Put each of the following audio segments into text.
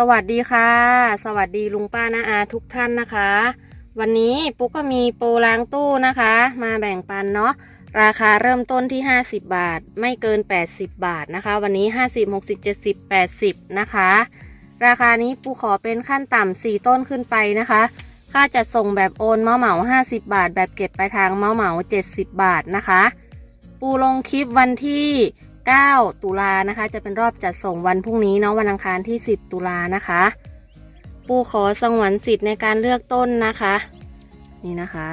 สวัสดีค่ะ สวัสดีลุงป้านาอาทุกท่านนะคะ วันนี้ปุ๊กก็มีโปรล้างตู้นะคะ มาแบ่งปันเนาะราคาเริ่มต้นที่ 50 บาท ไม่เกิน 80 บาทนะคะ วันนี้ 50 60 70 80 นะคะ ราคานี้ปูขอเป็นขั้นต่ำ4ต้นขึ้นไปนะคะ ค่าจัดส่งแบบโอนเมาเหมา 50 บาท แบบเก็บปลายทางเมาเหมา 70 บาทนะคะ ปูลงคลิปวันที่ 9 ตุลานะคะ จะเป็นรอบจัดส่งวันพรุ่งนี้เนาะวันอังคารที่ 10 ตุลานะคะ ปูขอสงวนสิทธิ์ในการเลือกต้นนะคะ นี่นะคะ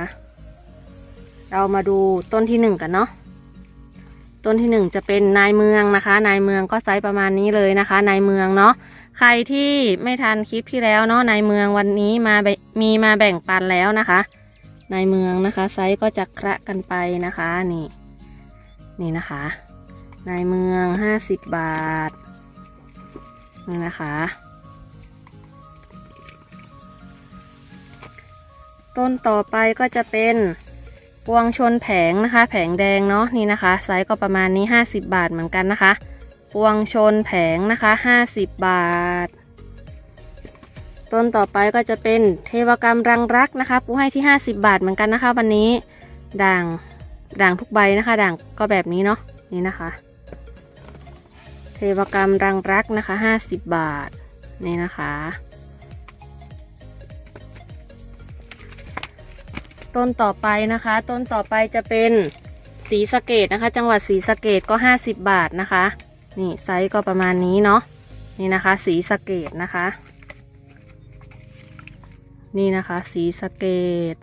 เรามาดูต้นที่หนึ่งกันเนาะต้นที่หนึ่งจะเป็นนายเมืองนะคะ นายเมืองก็ไซส์ประมาณนี้เลยนะคะ นายเมืองเนาะใครที่ไม่ทันคลิปที่แล้วเนาะนายเมืองวันนี้มาแบ่มีมาแบ่งปันแล้วนะคะนายเมืองนะคะ ไซส์ก็จะคระกันไปนะคะนี่นี่นะคะ นายเมืองห้าสิบบาท นี่นะคะ ต้นต่อไปก็จะเป็นพวงชนแผงนะคะ แผงแดงเนาะนี่นะคะ ไซส์ก็ประมาณนี้ 50 บาทเหมือนกันนะคะพวงชนแผงนะคะ 50 บาท ต้นต่อไปก็จะเป็นเทวกรรมรังรักนะคะปูให้ที่ 50 บาทเหมือนกันนะคะ วันนี้ด่างด่างทุกใบนะคะ ด่างก็แบบนี้เนาะนี่นะคะ เทวกรรมรังรักนะคะ 50 บาท นี่นะคะ ต้นต่อไปนะคะ ต้นต่อไปจะเป็นสีสะเกตนะคะ จังหวัดสีสะเกตก็ 50 บาทนะคะ นี่ไซส์ก็ประมาณนี้เนาะนี่นะคะ สีสะเกตนะคะ นี่นะคะ สีสะเกต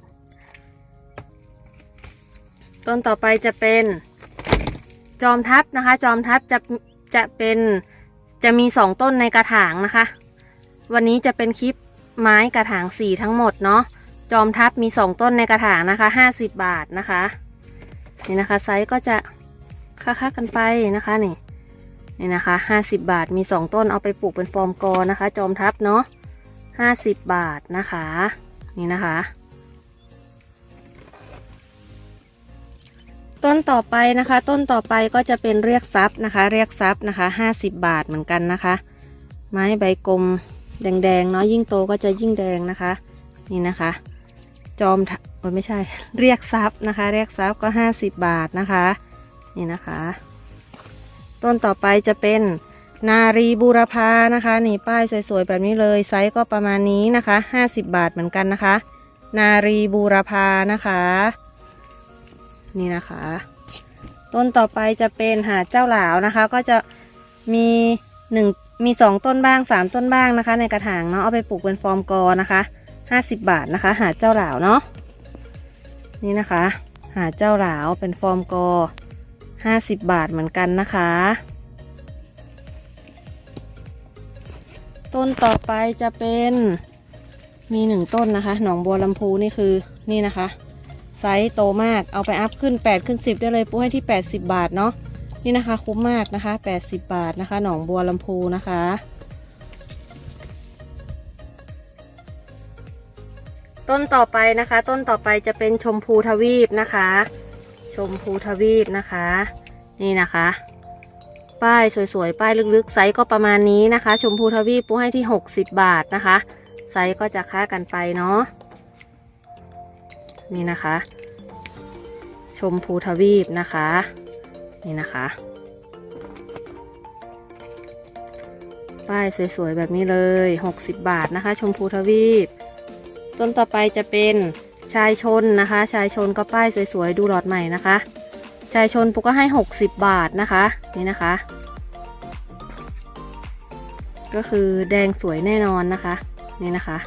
ต้นต่อไปจะเป็นจอมทัพนะคะ จอมทัพจะ จะเป็นจะมีสองต้นในกระถางนะคะ วันนี้จะเป็นคลิปไม้กระถางสีทั้งหมดเนาะจอมทัพมีสองต้นในกระถางนะคะห้าสิบบาทนะคะนี่นะคะไซส์ก็จะค่าๆกันไปนะคะนี่นี่นะคะห้าสิบบาทมีสองต้นเอาไปปลูกเป็นฟอร์มกอนะคะ จอมทัพเนาะห้าสิบบาทนะคะ นี่นะคะ ต้นต่อไปนะคะ ต้นต่อไปก็จะเป็นเรียกทรัพย์นะคะ เรียกทรัพย์นะคะห้าสิบบาทเหมือนกันนะคะ ไม้ใบกลมแดงๆเนาะยิ่งโตก็จะยิ่งแดงนะคะ นี่นะคะ จอมโอ้ไม่ใช่ เรียกทรัพย์นะคะ เรียกทรัพย์ก็ห้าสิบบาทนะคะ นี่นะคะ ต้นต่อไปจะเป็นนารีบูรพานะคะนี่ป้ายสวยๆแบบนี้เลยไซส์ก็ประมาณนี้นะคะห้าสิบบาทเหมือนกันนะคะ นารีบูรพานะคะ นี่นะคะ ต้นต่อไปจะเป็นหาดเจ้าหลาวนะคะ ก็จะมีหนึ่งมีสองต้นบ้างสามต้นบ้างนะคะ ในกระถางเนาะเอาไปปลูกเป็นฟอร์มกอนะคะห้าสิบบาทนะคะ หาดเจ้าหลาวเนาะนี่นะคะ หาดเจ้าหลาวเป็นฟอร์มกอห้าสิบบาทเหมือนกันนะคะ ต้นต่อไปจะเป็นมีหนึ่งต้นนะคะ หนองบัวลำพูนี่คือนี่นะคะ ไซส์โตมากเอาไปอัพขึ้น 8 ขึ้น 10 ได้เลยปูให้ที่ 80 บาทเนาะนี่นะคะ คุ้มมากนะคะ 80 บาทนะคะ หนองบัวลำพูนะคะต้นต่อไปนะคะ ต้นต่อไปจะเป็นชมพูทวีปนะคะ ชมพูทวีปนะคะ นี่นะคะ ป้ายสวยๆ ป้ายลึกๆ ไซส์ก็ประมาณนี้นะคะ ชมพูทวีปปูให้ที่ 60 บาทนะคะ ไซส์ก็จะค่ากันไปเนาะ นี่นะคะ ชมพูทวีปนะคะ นี่นะคะ ป้ายสวยๆแบบนี้เลย 60 บาทนะคะ ชมพูทวีป ต้นต่อไปจะเป็นชายชนนะคะ ชายชนก็ป้ายสวยๆดูหลอดใหม่นะคะ ชายชนปุกก็ให้ 60 บาทนะคะ นี่นะคะ ก็คือแดงสวยแน่นอนนะคะ นี่นะคะ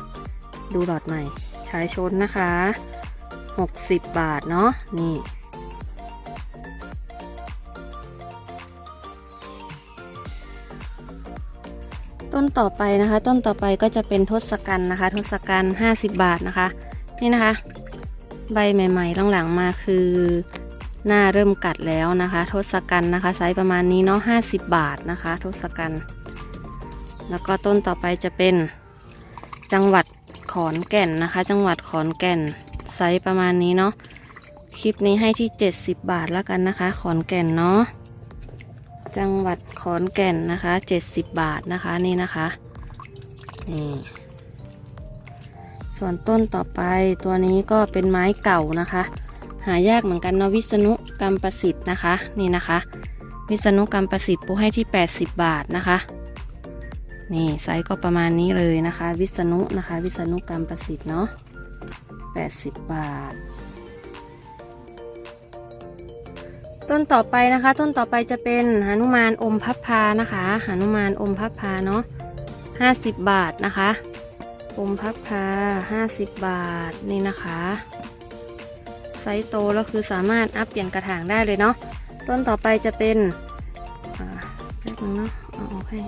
ดูหลอดใหม่ ชายชนนะคะ 60 บาทเนาะนี่ ต้นต่อไปนะคะ ต้นต่อไปก็จะเป็นทศกัณฐ์นะคะ ทศกัณฐ์50 บาทนะคะ นี่นะคะ ใบใหม่ๆหลังๆมาคือ หน้าเริ่มกัดแล้วนะคะ ทศกัณฐ์นะคะไซส์ประมาณนี้เนาะ50 บาทนะคะ ทศกัณฐ์แล้วก็ต้นต่อไปจะเป็นจังหวัดขอนแก่นนะคะ จังหวัดขอนแก่น ไซส์ประมาณนี้เนาะคลิปนี้ให้ที่ 70 บาทแล้วกันนะคะ ขอนแก่นเนาะจังหวัดขอนแก่นนะคะ 70 บาทนะคะนี่นะคะนี่ส่วนต้นต่อไปตัวนี้ก็เป็นไม้เก่านะคะ หายากเหมือนกันเนาะวิษณุกรรมประสิทธิ์นะคะ นี่นะคะ วิษณุกรรมประสิทธิ์ปูให้ที่ 80 บาทนะคะ นี่ไซส์ก็ประมาณนี้เลยนะคะ วิษณุนะคะ วิษณุกรรมประสิทธิ์เนาะ 80 บาท ต้นต่อไปนะคะ ต้นต่อไปจะเป็นหนุมานอมพับพานะคะหนุมานอมพับพาเนาะ50 บาทนะคะอมพับพา50 บาทนี่นะคะไซส์โตแล้วคือสามารถอัพเปลี่ยนกระถางได้เลยเนาะต้นต่อไปจะเป็นแป๊บนึงเนาะเอาออกให้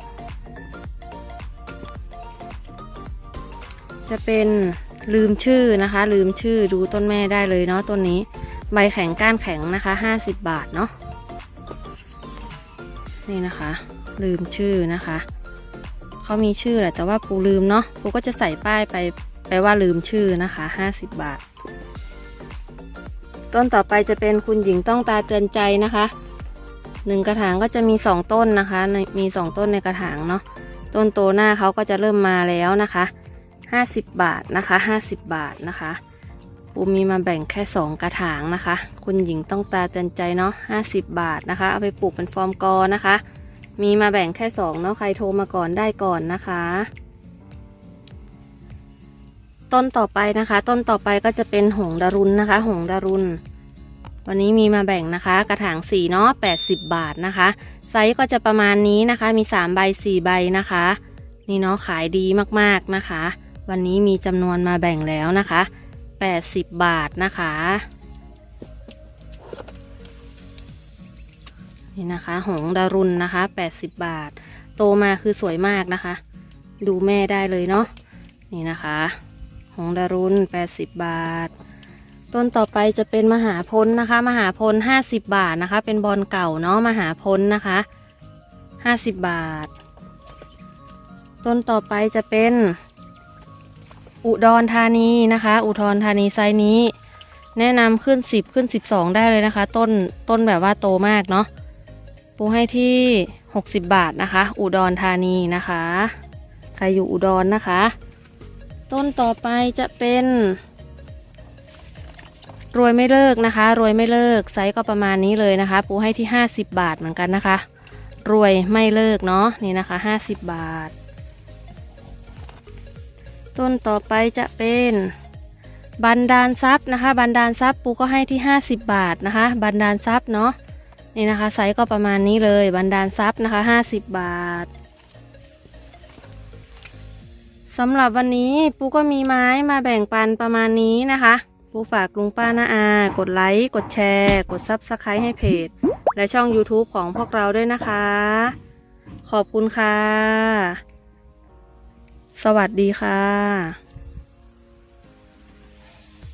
จะเป็น ลืมชื่อนะคะ ลืมชื่อดูต้นแม่ได้เลยเนาะต้นนี้ ใบแข็งก้านแข็งนะคะ 50 บาทเนาะนี่นะคะ ลืมชื่อนะคะเขามีชื่อแหละแต่ว่าปูลืมเนาะปูก็จะใส่ป้ายไปไปว่าลืมชื่อนะคะ 50 บาท ต้นต่อไปจะเป็นคุณหญิงต้องตาเตือนใจนะคะหนึ่งกระถางก็จะมีสองต้นนะคะในมีสองต้นในกระถางเนาะ ต้นโตหน้าเขาก็จะเริ่มมาแล้วนะคะ 50 บาทนะคะ 50 บาทนะคะปูมีมาแบ่งแค่ 2 กระถางนะคะ คุณหญิงต้องตาเตือนใจเนาะ50 บาทนะคะ เอาไปปลูกเป็นฟอร์มกอนะคะ มีมาแบ่งแค่ 2 เนาะใครโทรมาก่อนได้ก่อนนะคะ ต้นต่อไปนะคะ ต้นต่อไปก็จะเป็นหงดารุนนะคะ หงดารุนวันนี้มีมาแบ่งนะคะ กระถาง4เนาะ80 บาทนะคะ ไซส์ก็จะประมาณนี้นะคะ มี3ใบ4ใบนะคะ นี่เนาะขายดีมากๆนะคะ วันนี้มีจำนวนมาแบ่งแล้วนะคะ 80 บาทนะคะ นี่นะคะ หงดารุนนะคะ 80 บาท โตมาคือสวยมากนะคะ ดูแม่ได้เลยเนาะ นี่นะคะ หงดารุน80 บาท ต้นต่อไปจะเป็นมหาพลนะคะ มหาพล 50 บาทนะคะ เป็นบอลเก่าเนาะ มหาพลนะคะ 50 บาท ต้นต่อไปจะเป็น อุดรธานีนะคะ อุดรธานีไซส์นี้ แนะนำขึ้น 10 ขึ้น 12 ได้เลยนะคะ ต้นต้นแบบว่าโตมากเนาะปูให้ที่ 60 บาทนะคะ อุดรธานีนะคะ ใครอยู่อุดรนะคะ ต้นต่อไปจะเป็น รวยไม่เลิกนะคะ รวยไม่เลิกไซส์ก็ประมาณนี้เลยนะคะ ปูให้ที่ 50 บาทเหมือนกันนะคะ รวยไม่เลิกเนาะนี่นะคะ 50 บาท ต้นต่อไปจะเป็นบันดาลทรัพย์นะคะ บันดาลทรัพย์ปูก็ให้ที่ 50 บาทนะคะ บันดาลทรัพย์เนาะนี่นะคะไซส์ก็ประมาณนี้เลยบันดาลทรัพย์นะคะ 50 บาทสำหรับวันนี้ปูก็มีไม้มาแบ่งปันประมาณนี้นะคะปูฝากลุงป้านาอา กดไลค์กดแชร์ กดซับสไครต์ให้เพจ และช่อง YouTube ของพวกเราด้วยนะคะ ขอบคุณค่ะ สวัสดีค่ะ